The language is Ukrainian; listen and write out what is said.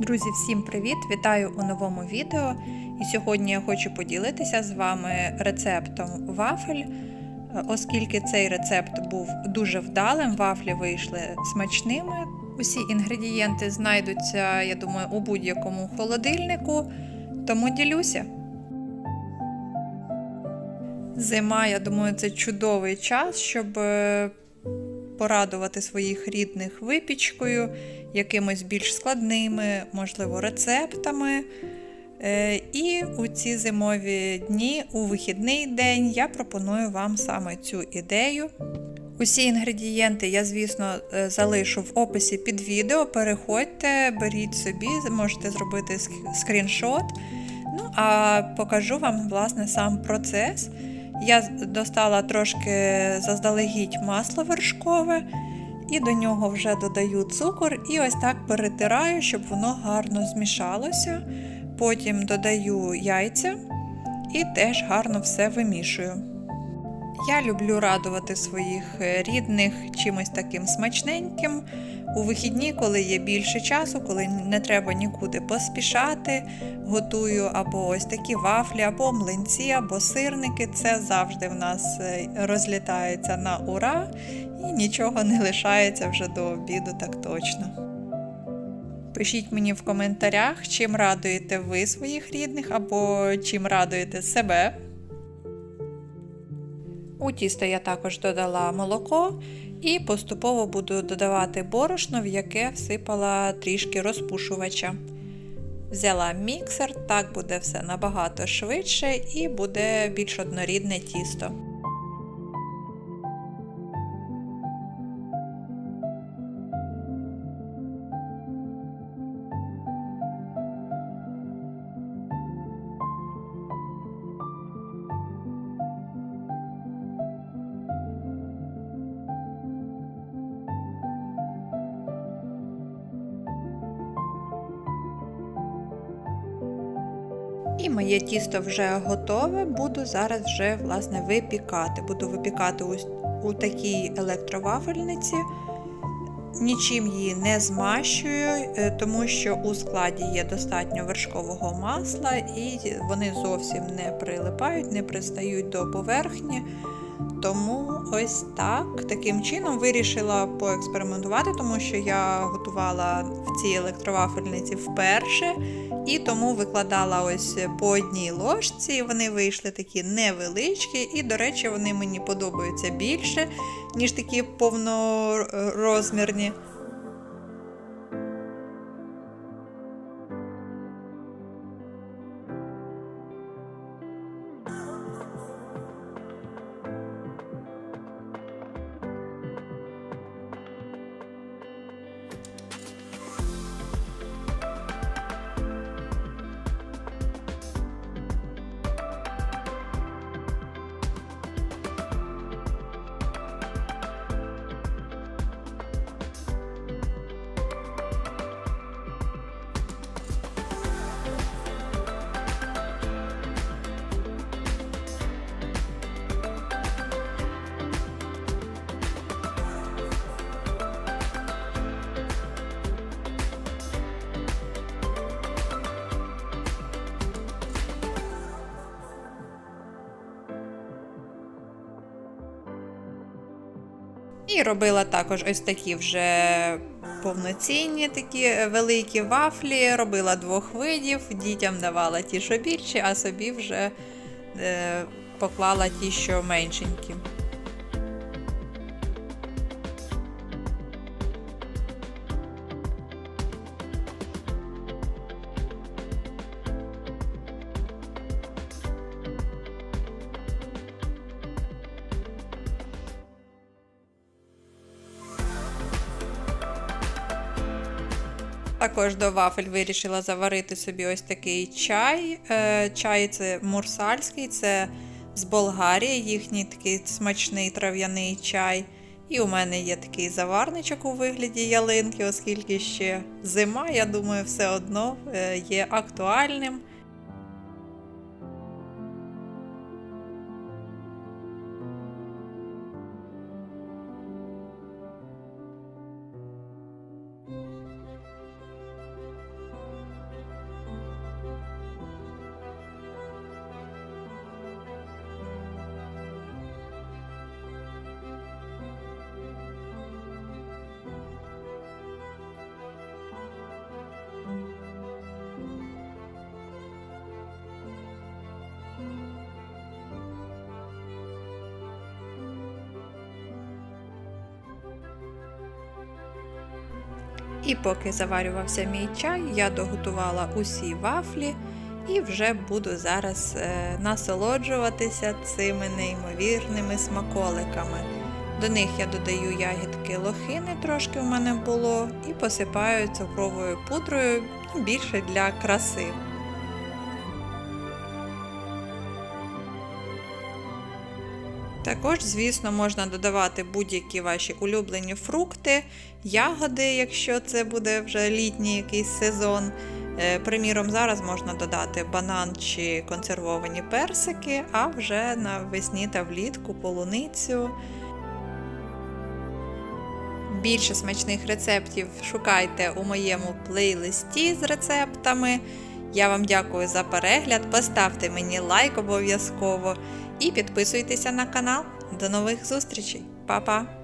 Друзі, всім привіт! Вітаю у новому відео. І сьогодні я хочу поділитися з вами рецептом вафель. Оскільки цей рецепт був дуже вдалим, вафлі вийшли смачними. Усі інгредієнти знайдуться, я думаю, у будь-якому холодильнику, тому ділюся. Зима, я думаю, це чудовий час, щоб е, порадувати своїх рідних випічкою, якимось більш складними, можливо, рецептами. Е, І у ці зимові дні, у вихідний день, я пропоную вам саме цю ідею. Усі інгредієнти я, звісно, е, залишу в описі під відео. Переходьте, беріть собі, можете зробити скріншот. Ну, а покажу вам, власне, сам процес. Я достала трошки заздалегідь масло вершкове, і до нього вже додаю цукор, і ось так перетираю, щоб воно гарно змішалося. Потім додаю яйця і теж гарно все вимішую. Я люблю радувати своїх е, рідних чимось таким смачненьким. У вихідні, коли є більше часу, коли не треба нікуди поспішати, готую або ось такі вафлі, або млинці, або сирники. Це завжди в нас е, розлітається на ура і нічого не лишається вже до обіду, так точно. Пишіть мені в коментарях, чим радуєте ви своїх рідних, або чим радуєте себе. У тісто я також додала молоко і поступово буду додавати борошно, в яке всипала трішки розпушувача. Взяла міксер, так буде все набагато швидше і буде більш однорідне тісто. І моє тісто вже готове, буду зараз вже власне випікати. Буду випікати ось у такій електровафельниці. Нічим її не змащую, е, тому що у складі є достатньо вершкового масла, і вони зовсім не прилипають, не пристають до поверхні. Тому ось так. Таким чином вирішила поекспериментувати, тому що я готувала в цій електровафельниці вперше. І тому викладала ось по одній ложці, вони вийшли такі невеличкі, і, до речі, вони мені подобаються більше, ніж такі повнорозмірні. І робила також ось такі вже повноцінні, такі великі вафлі. Робила двох видів, дітям давала ті, що більші, а собі вже е, поклала ті, що меншенькі. Також до вафель вирішила заварити собі ось такий чай. Е, Чай це мурсальський, це з Болгарії, їхній такий смачний трав'яний чай. І у мене є такий заварничок у вигляді ялинки, оскільки ще зима, я думаю, все одно е, є актуальним. І поки заварювався мій чай, я доготувала усі вафлі і вже буду зараз е, насолоджуватися цими неймовірними смаколиками. До них я додаю ягідки лохини, трошки в мене було, і посипаю цукровою пудрою більше для краси. Також, звісно, можна додавати будь-які ваші улюблені фрукти, ягоди, якщо це буде вже літній якийсь сезон. Е, Приміром, зараз можна додати банан чи консервовані персики, а вже навесні та влітку полуницю. Більше смачних рецептів шукайте у моєму плейлисті з рецептами. Я вам дякую за перегляд. Поставте мені лайк обов'язково і підписуйтеся на канал. До нових зустрічей. Па-па!